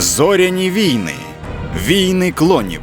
Зоряні війни. Війни клонів.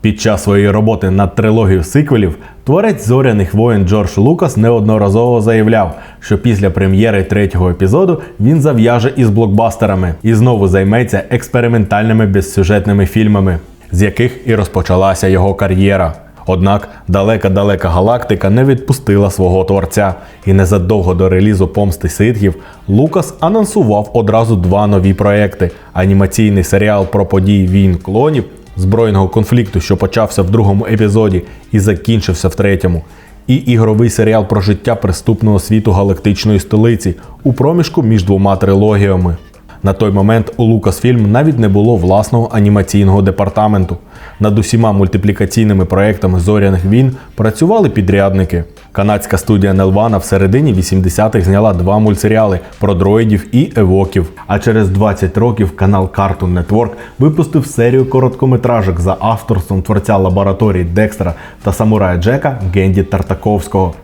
Під час своєї роботи над трилогією сиквелів творець зоряних воїн Джордж Лукас неодноразово заявляв, що після прем'єри третього епізоду він зав'яже із блокбастерами і знову займеться експериментальними безсюжетними фільмами, з яких і розпочалася його кар'єра. Однак далека-далека галактика не відпустила свого творця, і незадовго до релізу помсти ситхів Лукас анонсував одразу два нові проекти: анімаційний серіал про події війн клонів збройного конфлікту, що почався в другому епізоді і закінчився в третьому, і ігровий серіал про життя преступного світу галактичної столиці у проміжку між двома трилогіями. На той момент у Lucasfilm навіть не було власного анімаційного департаменту. Над усіма мультиплікаційними проектами зоряних війн працювали підрядники. Канадська студія Nelvana в середині 80-х зняла два мультсеріали про дроїдів і евоків. А через 20 років канал Cartoon Network випустив серію короткометражок за авторством творця лабораторії Декстера та самурая Джека Генді Тартаковського.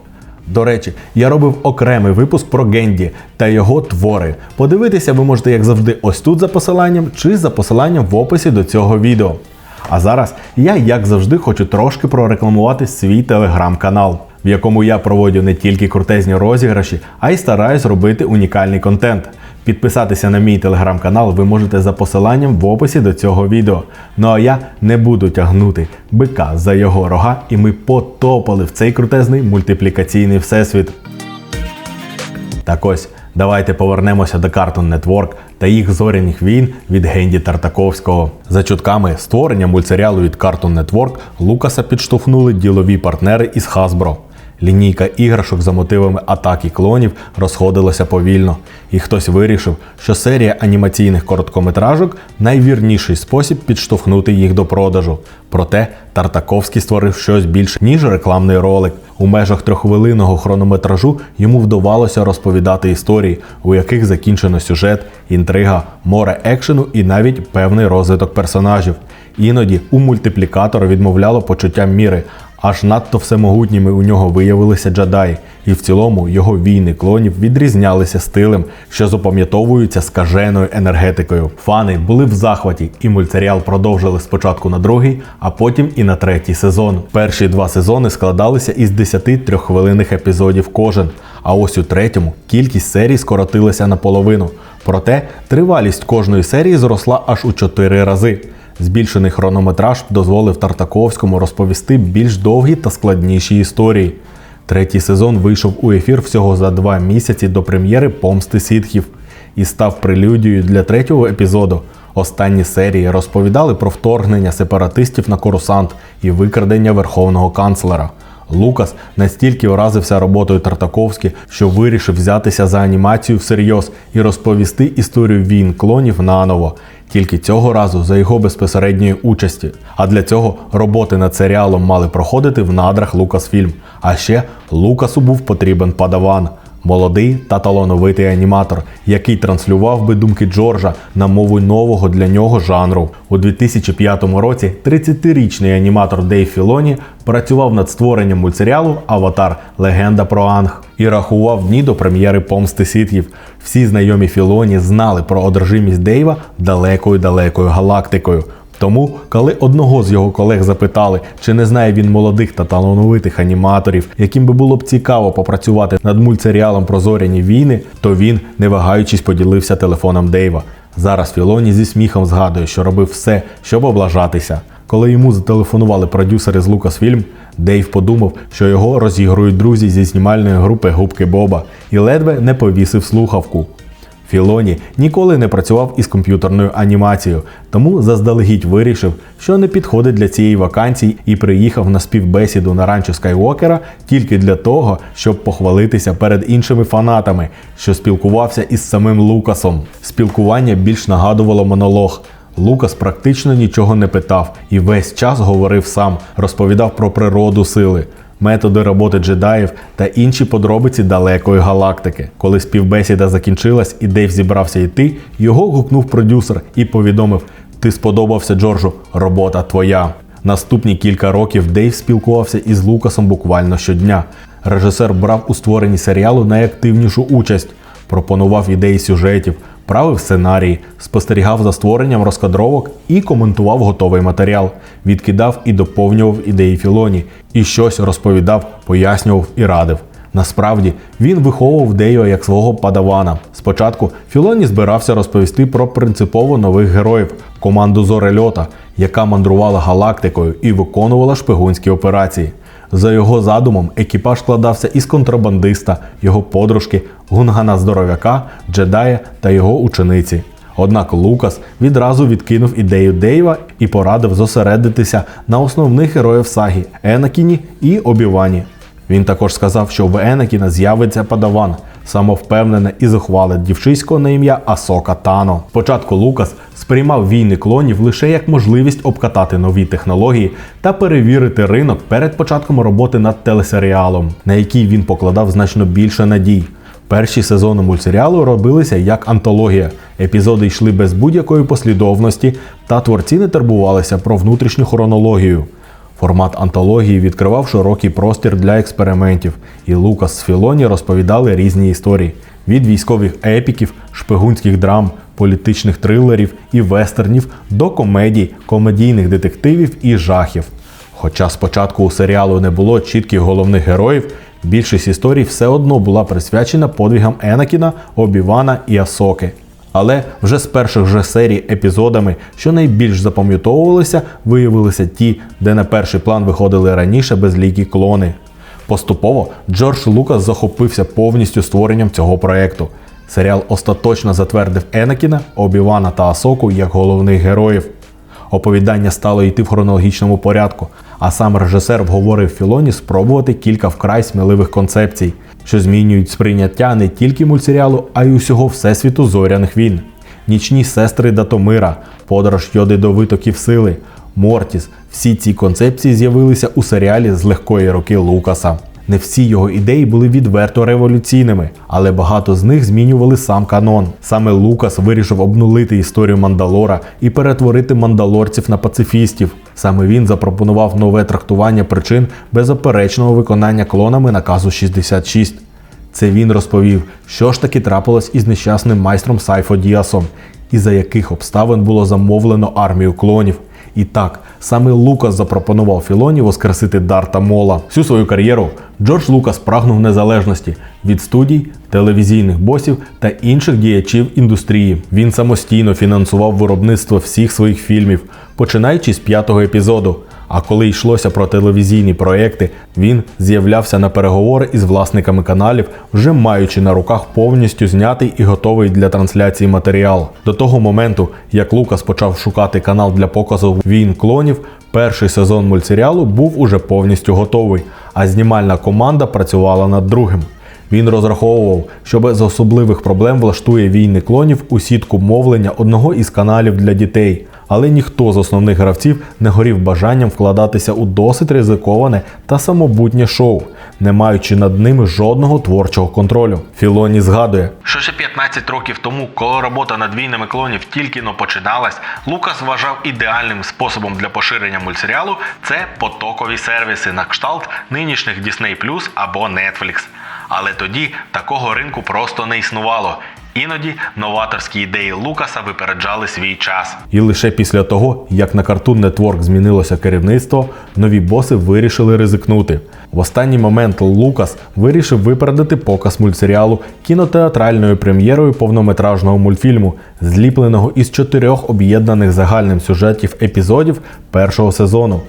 До речі, я робив окремий випуск про Генді та його твори. Подивитися ви можете, як завжди, ось тут за посиланням чи за посиланням в описі до цього відео. А зараз я, як завжди, хочу трошки прорекламувати свій телеграм-канал, в якому я проводжу не тільки крутезні розіграші, а й стараюсь робити унікальний контент. Підписатися на мій телеграм-канал ви можете за посиланням в описі до цього відео. Ну а я не буду тягнути бика за його рога, і ми потопали в цей крутезний мультиплікаційний всесвіт. Так ось, давайте повернемося до Cartoon Network та їх зоряних війн від Генді Тартаковського. За чутками створення мультсеріалу від Cartoon Network Лукаса підштовхнули ділові партнери із Hasbro. Лінійка іграшок за мотивами атаки клонів розходилася повільно, і хтось вирішив, що серія анімаційних короткометражок найвірніший спосіб підштовхнути їх до продажу. Проте Тартаковський створив щось більше, ніж рекламний ролик. У межах трьоххвилинного хронометражу йому вдавалося розповідати історії, у яких закінчено сюжет, інтрига, море екшену і навіть певний розвиток персонажів. Іноді у мультиплікатора відмовляло почуття міри, аж надто всемогутніми у нього виявилися джедаї, і в цілому його війни клонів відрізнялися стилем, що запам'ятовуються скаженою енергетикою. Фани були в захваті, і мультсеріал продовжили спочатку на другий, а потім і на третій сезон. Перші два сезони складалися із 10 трьоххвилинних епізодів кожен. А ось у третьому кількість серій скоротилася наполовину. Проте тривалість кожної серії зросла аж у 4 рази. Збільшений хронометраж дозволив Тартаковському розповісти більш довгі та складніші історії. Третій сезон вийшов у ефір всього за два місяці до прем'єри Помсти сітхів і став прелюдією для третього епізоду. Останні серії розповідали про вторгнення сепаратистів на Корусант і викрадення верховного канцлера. Лукас настільки вразився роботою Тартаковські, що вирішив взятися за анімацію всерйоз і розповісти історію війн клонів наново. Тільки цього разу за його безпосередньої участі. А для цього роботи над серіалом мали проходити в надрах Лукасфільм. А ще Лукасу був потрібен падаван. Молодий та талановитий аніматор, який транслював би думки Джорджа на мову нового для нього жанру. У 2005 році 30-річний аніматор Дейв Філоні працював над створенням мультсеріалу Аватар Легенда про Анг і рахував дні до прем'єри помсти сітів. Всі знайомі Філоні знали про одержимість Дейва далекою-далекою галактикою. Тому, коли одного з його колег запитали, чи не знає він молодих та талановитих аніматорів, яким би було б цікаво попрацювати над мультсеріалом про зоряні війни, то він, не вагаючись, поділився телефоном Дейва. Зараз Філоні зі сміхом згадує, що робив все, щоб облажатися. Коли йому зателефонували продюсери з Lucasfilm, Дейв подумав, що його розігрують друзі зі знімальної групи Губки Боба і ледве не повісив слухавку. Філоні ніколи не працював із комп'ютерною анімацією, тому заздалегідь вирішив, що не підходить для цієї вакансії і приїхав на співбесіду на ранчо Скайуокера тільки для того, щоб похвалитися перед іншими фанатами, що спілкувався із самим Лукасом. Спілкування більш нагадувало монолог. Лукас практично нічого не питав і весь час говорив сам, розповідав про природу сили методи роботи джедаїв та інші подробиці далекої галактики. Коли співбесіда закінчилась і Дейв зібрався йти, його гукнув продюсер і повідомив: Ти сподобався, Джорджу, робота твоя. Наступні кілька років Дейв спілкувався із Лукасом буквально щодня. Режисер брав у створенні серіалу найактивнішу участь, пропонував ідеї сюжетів, правив сценарії, спостерігав за створенням розкадровок і коментував готовий матеріал, відкидав і доповнював ідеї Філоні, і щось розповідав, пояснював і радив. Насправді він виховував Дейва як свого падавана. Спочатку Філоні збирався розповісти про принципово нових героїв команду Зорельота, яка мандрувала галактикою і виконувала шпигунські операції. За його задумом, екіпаж складався із контрабандиста, його подружки, гунгана здоровяка, джедая та його учениці. Однак Лукас відразу відкинув ідею Дейва і порадив зосередитися на основних героїв сагі Енакіні і Обівані. Він також сказав, що в Енакіна з'явиться падаван, самовпевнене і зухвале дівчисько на ім'я Асока Тано. Спочатку Лукас сприймав війни клонів лише як можливість обкатати нові технології та перевірити ринок перед початком роботи над телесеріалом, на який він покладав значно більше надій. Перші сезони мультсеріалу робилися як антологія. Епізоди йшли без будь-якої послідовності, та творці не турбувалися про внутрішню хронологію. Формат антології відкривав широкий простір для експериментів, і Лукас з Філоні розповідали різні історії: від військових епіків, шпигунських драм, політичних трилерів і вестернів до комедій, комедійних детективів і жахів. Хоча спочатку у серіалу не було чітких головних героїв, більшість історій все одно була присвячена подвигам Енакіна, Обівана і Асоки. Але вже з перших же серій епізодами, що найбільш запам'ятовувалися, виявилися ті, де на перший план виходили раніше безлікі клони. Поступово Джордж Лукас захопився повністю створенням цього проекту. Серіал остаточно затвердив Енакіна, Обівана та Асоку як головних героїв. Оповідання стало йти в хронологічному порядку, а сам режисер вговорив Філоні спробувати кілька вкрай сміливих концепцій, що змінюють сприйняття не тільки мультсеріалу, а й усього всесвіту зоряних війн. Нічні сестри Датомира, подорож Йоди до витоків сили, Мортіс. Всі ці концепції з'явилися у серіалі з легкої руки Лукаса. Не всі його ідеї були відверто революційними, але багато з них змінювали сам канон. Саме Лукас вирішив обнулити історію Мандалора і перетворити мандалорців на пацифістів. Саме він запропонував нове трактування причин беззаперечного виконання клонами наказу 66. Це він розповів, що ж таки трапилось із нещасним майстром Сайфо Діасом, і за яких обставин було замовлено армію клонів. І так, саме Лукас запропонував Філоні воскресити Дарта Мола. Всю свою кар'єру Джордж Лукас прагнув незалежності від студій, телевізійних босів та інших діячів індустрії. Він самостійно фінансував виробництво всіх своїх фільмів, починаючи з п'ятого епізоду. А коли йшлося про телевізійні проекти, він з'являвся на переговори із власниками каналів, вже маючи на руках повністю знятий і готовий для трансляції матеріал. До того моменту, як Лукас почав шукати канал для показу війн клонів, перший сезон мультсеріалу був уже повністю готовий, а знімальна команда працювала над другим. Він розраховував, що без особливих проблем влаштує війни клонів у сітку мовлення одного із каналів для дітей. Але ніхто з основних гравців не горів бажанням вкладатися у досить ризиковане та самобутнє шоу, не маючи над ними жодного творчого контролю. Філоні згадує, Що ще 15 років тому, коли робота над війнами клонів тільки но починалась, Лукас вважав ідеальним способом для поширення мультсеріалу це потокові сервіси на кшталт нинішніх Disney або Netflix. Але тоді такого ринку просто не існувало. Іноді новаторські ідеї Лукаса випереджали свій час. І лише після того, як на Cartoon Network змінилося керівництво, нові боси вирішили ризикнути. В останній момент Лукас вирішив випередити показ мультсеріалу кінотеатральною прем'єрою повнометражного мультфільму, зліпленого із чотирьох об'єднаних загальним сюжетів епізодів першого сезону.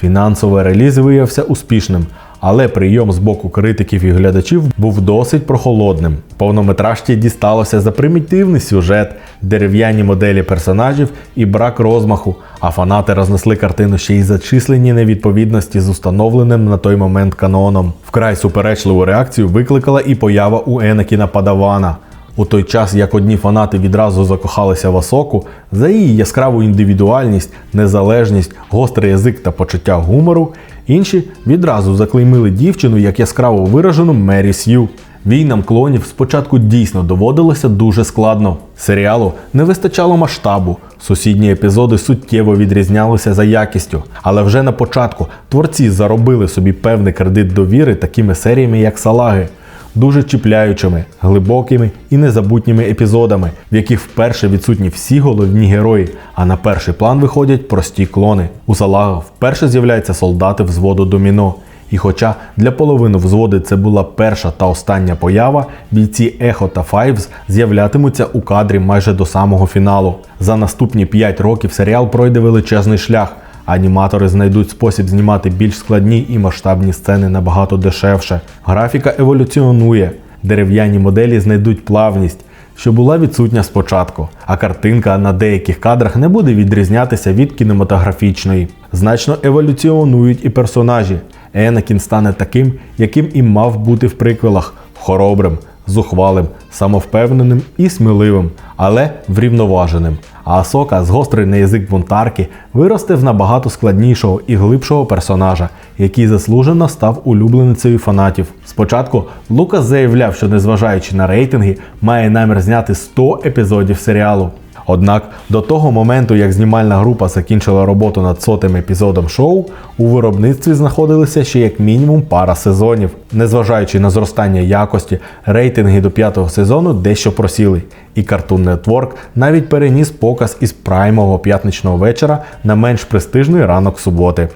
Фінансовий реліз виявився успішним, але прийом з боку критиків і глядачів був досить прохолодним. Повнометражці дісталося за примітивний сюжет, дерев'яні моделі персонажів і брак розмаху, а фанати рознесли картину ще й за численні невідповідності з установленим на той момент каноном. Вкрай суперечливу реакцію викликала і поява у Енакіна Падавана. У той час, як одні фанати відразу закохалися в Асоку за її яскраву індивідуальність, незалежність, гострий язик та почуття гумору, інші відразу заклеймили дівчину як яскраво виражену Мері Сью. Війнам клонів спочатку дійсно доводилося дуже складно. Серіалу не вистачало масштабу. Сусідні епізоди суттєво відрізнялися за якістю, але вже на початку творці заробили собі певний кредит довіри такими серіями, як Салаги, дуже чіпляючими, глибокими і незабутніми епізодами, в яких вперше відсутні всі головні герої, а на перший план виходять прості клони. У Салага вперше з'являються солдати взводу доміно. І хоча для половини взводи це була перша та остання поява, бійці Ехо та Файвз з'являтимуться у кадрі майже до самого фіналу. За наступні 5 років серіал пройде величезний шлях. Аніматори знайдуть спосіб знімати більш складні і масштабні сцени набагато дешевше. Графіка еволюціонує, дерев'яні моделі знайдуть плавність, що була відсутня спочатку, а картинка на деяких кадрах не буде відрізнятися від кінематографічної. Значно еволюціонують і персонажі. Енакін стане таким, яким і мав бути в приквелах хоробрим, зухвалим, самовпевненим і сміливим, але врівноваженим. А Асока з гострий на язик бунтарки виросте в набагато складнішого і глибшого персонажа, який заслужено став улюбленицею фанатів. Спочатку Лукас заявляв, що незважаючи на рейтинги, має намір зняти 100 епізодів серіалу. Однак до того моменту, як знімальна група закінчила роботу над сотим епізодом шоу, у виробництві знаходилися ще як мінімум пара сезонів. Незважаючи на зростання якості, рейтинги до п'ятого сезону дещо просіли, і Cartoon Network навіть переніс показ із праймового п'ятничного вечора на менш престижний ранок суботи.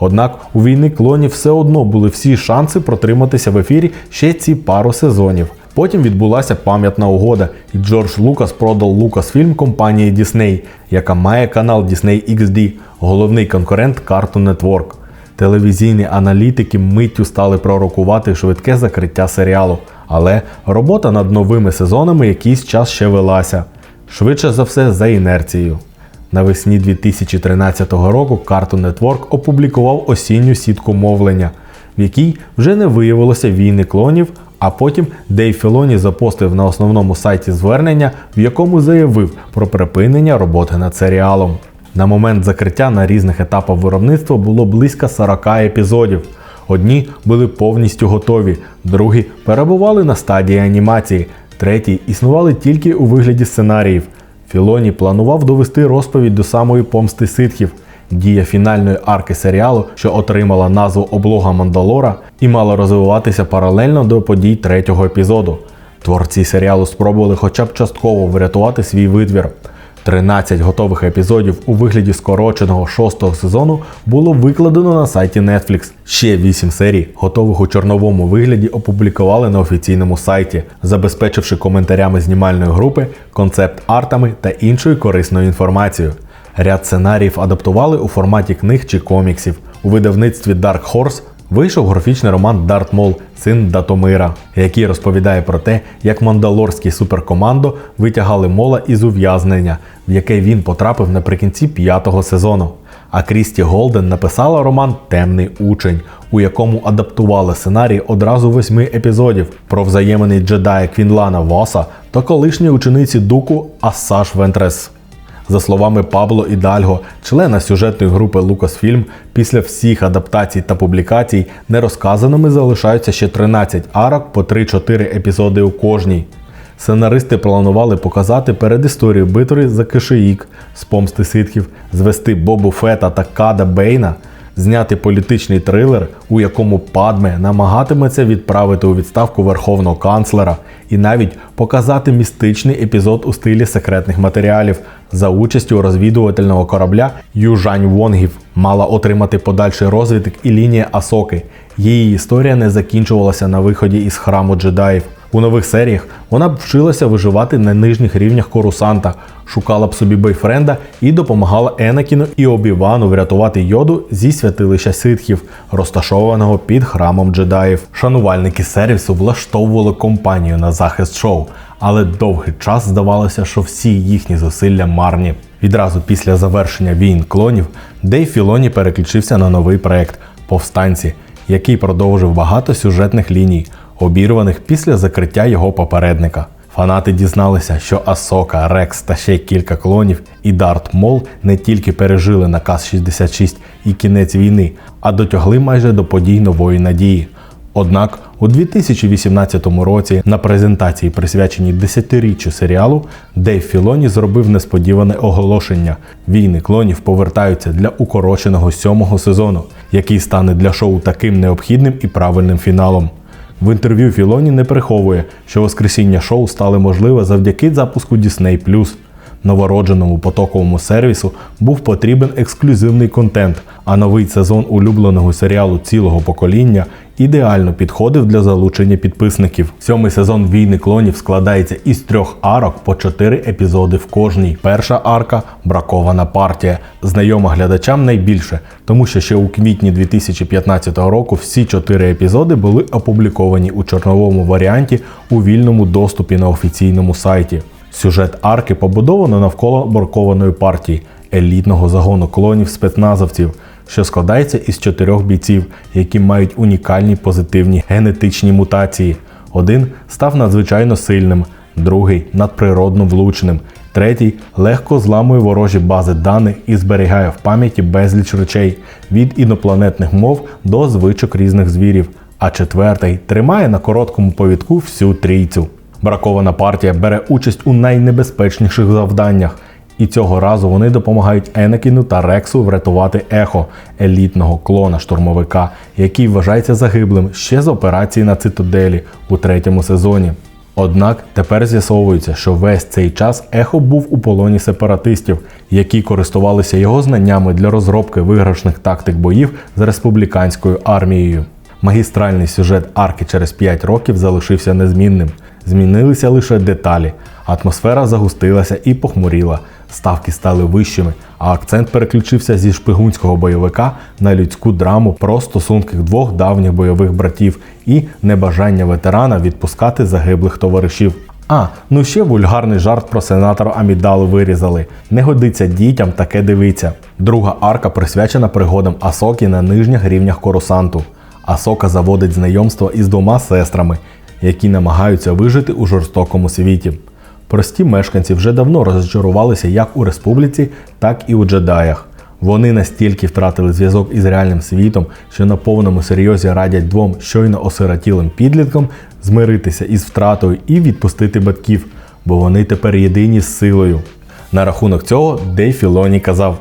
Однак у війни клонів все одно були всі шанси протриматися в ефірі ще ці пару сезонів. Потім відбулася пам'ятна угода, і Джордж Лукас продав Лукасфільм компанії Disney, яка має канал Disney XD, головний конкурент Cartoon Network. Телевізійні аналітики миттю стали пророкувати швидке закриття серіалу, але робота над новими сезонами якийсь час ще велася. Швидше за все за інерцією. Навесні 2013 року Cartoon Network опублікував осінню сітку мовлення, в якій вже не виявилося війни клонів, а потім Дейв Філоні запостив на основному сайті звернення, в якому заявив про припинення роботи над серіалом. На момент закриття на різних етапах виробництва було близько 40 епізодів. Одні були повністю готові, другі перебували на стадії анімації, треті існували тільки у вигляді сценаріїв. Філоні планував довести розповідь до самої помсти ситхів. Дія фінальної арки серіалу, що отримала назву Облога Мандалора, і мала розвиватися паралельно до подій третього епізоду. Творці серіалу спробували хоча б частково врятувати свій витвір. 13 готових епізодів у вигляді скороченого шостого сезону було викладено на сайті Netflix. Ще 8 серій, готових у чорновому вигляді, опублікували на офіційному сайті, забезпечивши коментарями знімальної групи, концепт-артами та іншою корисною інформацією. Ряд сценаріїв адаптували у форматі книг чи коміксів. У видавництві Dark Horse вийшов графічний роман Дарт Мол, син Датомира, який розповідає про те, як мандалорський суперкомандо витягали мола із ув'язнення, в яке він потрапив наприкінці п'ятого сезону. А Крісті Голден написала роман Темний учень, у якому адаптували сценарій одразу восьми епізодів про взаємини джедая Квінлана Васа та колишньої учениці Дуку Ассаш Вентрес. За словами Пабло Ідальго, члена сюжетної групи Lucasfilm, після всіх адаптацій та публікацій нерозказаними залишаються ще 13 арок по 3-4 епізоди у кожній. Сценаристи планували показати передісторію битви за Кишиїк з помсти ситхів, звести Бобу Фета та Када Бейна, зняти політичний трилер, у якому Падме намагатиметься відправити у відставку верховного канцлера, і навіть показати містичний епізод у стилі секретних матеріалів за участю розвідувального корабля Южань Вонгів мала отримати подальший розвиток і лінія Асоки. Її історія не закінчувалася на виході із храму джедаїв. У нових серіях вона б вчилася виживати на нижніх рівнях Корусанта, шукала б собі бойфренда і допомагала Енакіну і Обівану врятувати йоду зі святилища ситхів, розташованого під храмом джедаїв. Шанувальники сервісу влаштовували компанію на захист шоу, але довгий час здавалося, що всі їхні зусилля марні. Відразу після завершення війн клонів Дейв Філоні переключився на новий проект Повстанці, який продовжив багато сюжетних ліній обірваних після закриття його попередника. Фанати дізналися, що Асока, Рекс та ще кілька клонів і Дарт Мол не тільки пережили наказ 66 і кінець війни, а дотягли майже до подій нової надії. Однак у 2018 році на презентації, присвяченій 10-річчю серіалу, Дейв Філоні зробив несподіване оголошення: війни клонів повертаються для укороченого сьомого сезону, який стане для шоу таким необхідним і правильним фіналом. В інтерв'ю Філоні не приховує, що воскресіння шоу стали можливе завдяки запуску Disney+. Новородженому потоковому сервісу був потрібен ексклюзивний контент, а новий сезон улюбленого серіалу цілого покоління ідеально підходив для залучення підписників. Сьомий сезон війни клонів складається із трьох арок по чотири епізоди в кожній. Перша арка бракована партія, знайома глядачам найбільше, тому що ще у квітні 2015 року всі чотири епізоди були опубліковані у чорновому варіанті у вільному доступі на офіційному сайті. Сюжет арки побудовано навколо боркованої партії елітного загону клонів спецназовців, що складається із чотирьох бійців, які мають унікальні позитивні генетичні мутації. Один став надзвичайно сильним, другий надприродно влучним, третій легко зламує ворожі бази даних і зберігає в пам'яті безліч речей від інопланетних мов до звичок різних звірів. А четвертий тримає на короткому повідку всю трійцю. Бракована партія бере участь у найнебезпечніших завданнях, і цього разу вони допомагають Енекіну та Рексу врятувати ехо елітного клона штурмовика, який вважається загиблим ще з операції на цитаделі у третьому сезоні. Однак тепер з'ясовується, що весь цей час ехо був у полоні сепаратистів, які користувалися його знаннями для розробки виграшних тактик боїв з республіканською армією. Магістральний сюжет арки через 5 років залишився незмінним. Змінилися лише деталі. Атмосфера загустилася і похмуріла. Ставки стали вищими, а акцент переключився зі шпигунського бойовика на людську драму про стосунки двох давніх бойових братів і небажання ветерана відпускати загиблих товаришів. А, ну ще вульгарний жарт про сенатора Амідалу вирізали. Не годиться дітям таке дивиться. Друга арка присвячена пригодам Асокі на нижніх рівнях Корусанту. Асока заводить знайомство із двома сестрами, які намагаються вижити у жорстокому світі. Прості мешканці вже давно розчарувалися як у республіці, так і у джедаях. Вони настільки втратили зв'язок із реальним світом, що на повному серйозі радять двом щойно осиротілим підліткам змиритися із втратою і відпустити батьків, бо вони тепер єдині з силою. На рахунок цього Дейв Філоні казав: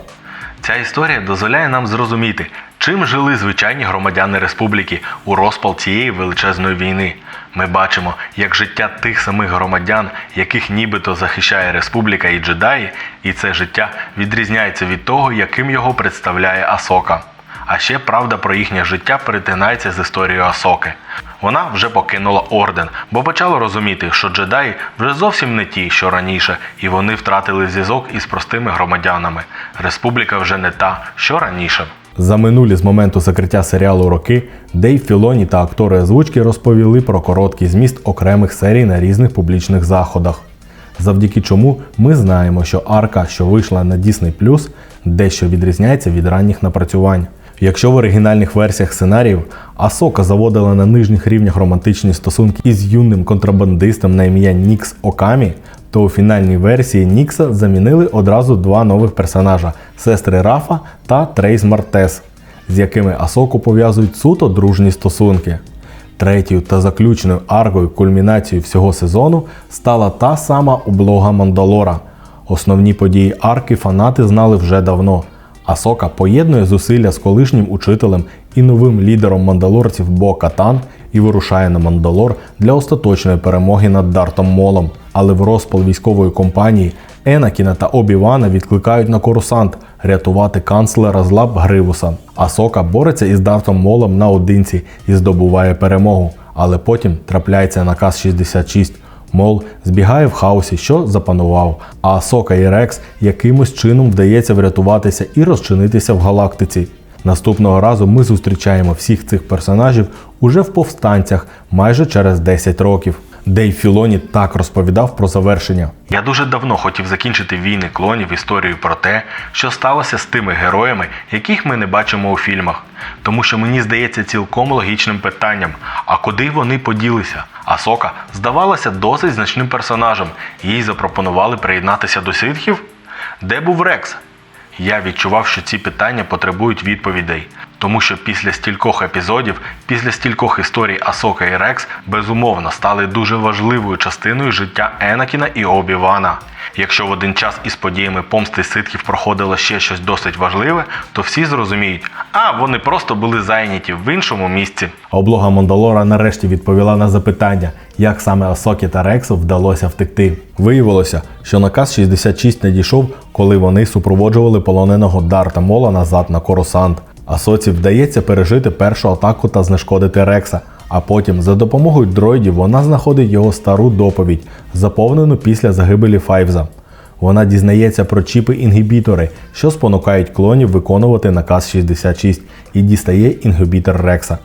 Ця історія дозволяє нам зрозуміти, чим жили звичайні громадяни республіки у розпал цієї величезної війни. Ми бачимо, як життя тих самих громадян, яких нібито захищає республіка і джедаї, і це життя відрізняється від того, яким його представляє Асока. А ще правда про їхнє життя перетинається з історією Асоки. Вона вже покинула орден, бо почала розуміти, що джедаї вже зовсім не ті, що раніше, і вони втратили зв'язок із простими громадянами. Республіка вже не та, що раніше. За минулі з моменту закриття серіалу роки Дейв Філоні та актори озвучки розповіли про короткий зміст окремих серій на різних публічних заходах. Завдяки чому ми знаємо, що арка, що вийшла на Disney+, дещо відрізняється від ранніх напрацювань. Якщо в оригінальних версіях сценаріїв Асока заводила на нижніх рівнях романтичні стосунки із юним контрабандистом на ім'я Нікс Окамі, то у фінальній версії Нікса замінили одразу два нових персонажа сестри Рафа та Трейс Мартес, з якими Асоку пов'язують суто дружні стосунки. Третьою та заключною аркою кульмінацією всього сезону стала та сама облога Мандалора. Основні події арки фанати знали вже давно. Асока поєднує зусилля з колишнім учителем і новим лідером мандалорців Бо Катан і вирушає на Мандалор для остаточної перемоги над Дартом Молом. Але в розпал військової компанії Енакіна та Обівана відкликають на Корусант рятувати канцлера з лап Гривуса. Асока бореться із Дартом Молом наодинці і здобуває перемогу. Але потім трапляється наказ 66. Мол збігає в хаосі, що запанував, а Сока і Рекс якимось чином вдається врятуватися і розчинитися в галактиці. Наступного разу ми зустрічаємо всіх цих персонажів уже в повстанцях майже через 10 років. Дейв Філоні так розповідав про завершення. Я дуже давно хотів закінчити війни клонів історією про те, що сталося з тими героями, яких ми не бачимо у фільмах. Тому що мені здається цілком логічним питанням, а куди вони поділися? Асока здавалася досить значним персонажем, їй запропонували приєднатися до ситхів? Де був Рекс? Я відчував, що ці питання потребують відповідей. Тому що після стількох епізодів, після стількох історій Асока і Рекс безумовно стали дуже важливою частиною життя Енакіна і Обі Вана. Якщо в один час із подіями помсти ситхів проходило ще щось досить важливе, то всі зрозуміють, а вони просто були зайняті в іншому місці. Облога Мандалора нарешті відповіла на запитання, як саме Асокі та Рексу вдалося втекти. Виявилося, що наказ 66 надійшов, коли вони супроводжували полоненого Дарта Мола назад на Коросант. Асоці вдається пережити першу атаку та знешкодити Рекса. А потім, за допомогою дроїдів, вона знаходить його стару доповідь, заповнену після загибелі Файвза. Вона дізнається про чіпи-інгібітори, що спонукають клонів виконувати наказ 66 і дістає інгібітор Рекса.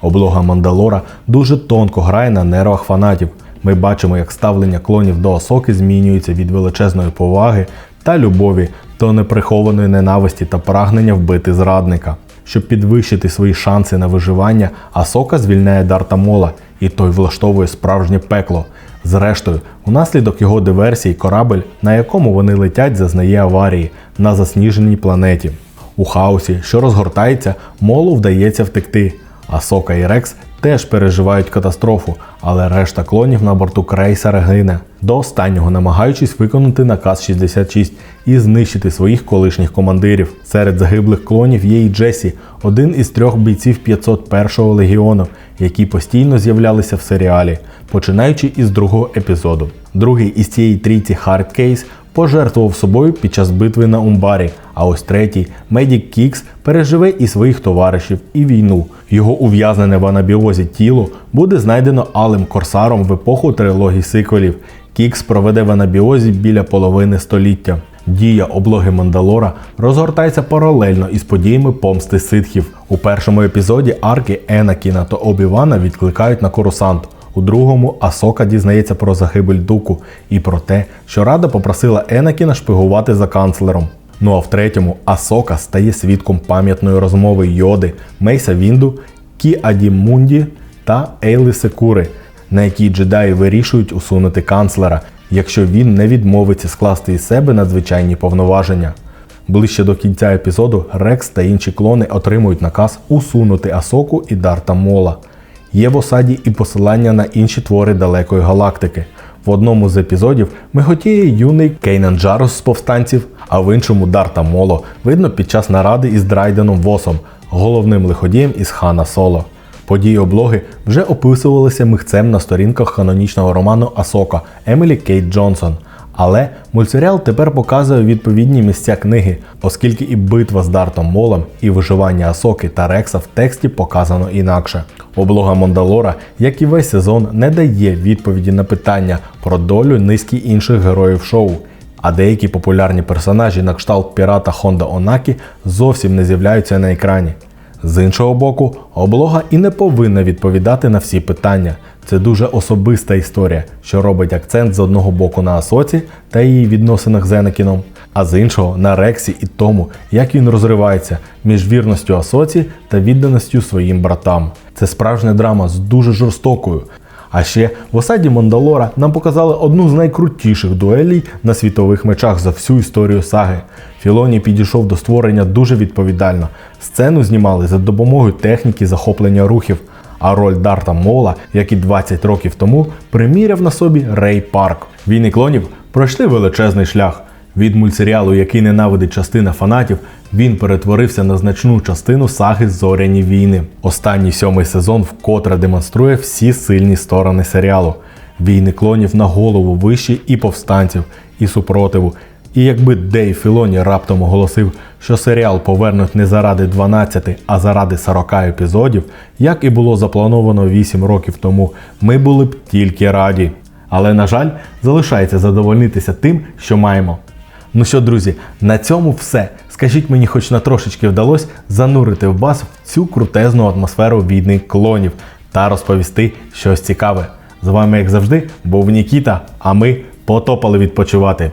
Облога Мандалора дуже тонко грає на нервах фанатів. Ми бачимо, як ставлення клонів до Осоки змінюється від величезної поваги та любові до неприхованої ненависті та прагнення вбити зрадника. Щоб підвищити свої шанси на виживання, Асока звільняє Дарта Мола, і той влаштовує справжнє пекло. Зрештою, унаслідок його диверсії корабель, на якому вони летять, зазнає аварії на засніженій планеті. У хаосі, що розгортається, молу вдається втекти. А Сока і Рекс теж переживають катастрофу, але решта клонів на борту крейсера гине. До останнього намагаючись виконати наказ 66 і знищити своїх колишніх командирів. Серед загиблих клонів є і Джесі, один із трьох бійців 501-го легіону, які постійно з'являлися в серіалі, починаючи із другого епізоду. Другий із цієї трійці Хардкейс пожертвував собою під час битви на Умбарі. А ось третій Медік Кікс переживе і своїх товаришів, і війну. Його ув'язнене в анабіозі тіло буде знайдено Алим Корсаром в епоху трилогії сиквелів. Кікс проведе в анабіозі біля половини століття. Дія облоги Мандалора розгортається паралельно із подіями помсти ситхів. У першому епізоді арки Енакіна та Обівана відкликають на Корусант. У другому Асока дізнається про загибель Дуку і про те, що Рада попросила Енакіна шпигувати за канцлером. Ну а в третьому Асока стає свідком пам'ятної розмови Йоди, Мейса Вінду, Кі Адімунді та Ейли Секури, на якій джедаї вирішують усунути канцлера, якщо він не відмовиться скласти із себе надзвичайні повноваження. Ближче до кінця епізоду Рекс та інші клони отримують наказ усунути Асоку і Дарта Мола. Є в осаді і посилання на інші твори далекої галактики. В одному з епізодів миготіє юний Кейнан Джарус з повстанців, а в іншому Дарта Моло видно під час наради із Драйденом Восом, головним лиходієм із Хана Соло. Події облоги вже описувалися михцем на сторінках канонічного роману Асока Емілі Кейт Джонсон. Але мультсеріал тепер показує відповідні місця книги, оскільки і битва з Дартом Молом, і виживання Асоки та Рекса в тексті показано інакше. Облога Мондалора, як і весь сезон, не дає відповіді на питання про долю низки інших героїв шоу. А деякі популярні персонажі на кшталт пірата Хонда Онакі зовсім не з'являються на екрані. З іншого боку, облога і не повинна відповідати на всі питання. Це дуже особиста історія, що робить акцент з одного боку на Асоці та її відносинах з Енакіном, а з іншого на Рексі і тому, як він розривається між вірністю Асоці та відданістю своїм братам. Це справжня драма з дуже жорстокою. А ще в осаді Мандалора нам показали одну з найкрутіших дуелей на світових мечах за всю історію саги. Філоні підійшов до створення дуже відповідально. Сцену знімали за допомогою техніки захоплення рухів. А роль Дарта Мола, як і 20 років тому, приміряв на собі Рей Парк. Війни клонів пройшли величезний шлях. Від мультсеріалу, який ненавидить частина фанатів, він перетворився на значну частину саги Зоряні війни. Останній сьомий сезон вкотре демонструє всі сильні сторони серіалу. Війни клонів на голову вищі і повстанців, і супротиву. І якби Дейв Філоні раптом оголосив, що серіал повернуть не заради 12, а заради 40 епізодів, як і було заплановано 8 років тому, ми були б тільки раді. Але, на жаль, залишається задовольнитися тим, що маємо. Ну що, друзі, на цьому все. Скажіть мені, хоч на трошечки вдалося занурити в вас в цю крутезну атмосферу війни клонів та розповісти щось цікаве. З вами, як завжди, був Нікіта, а ми потопали відпочивати.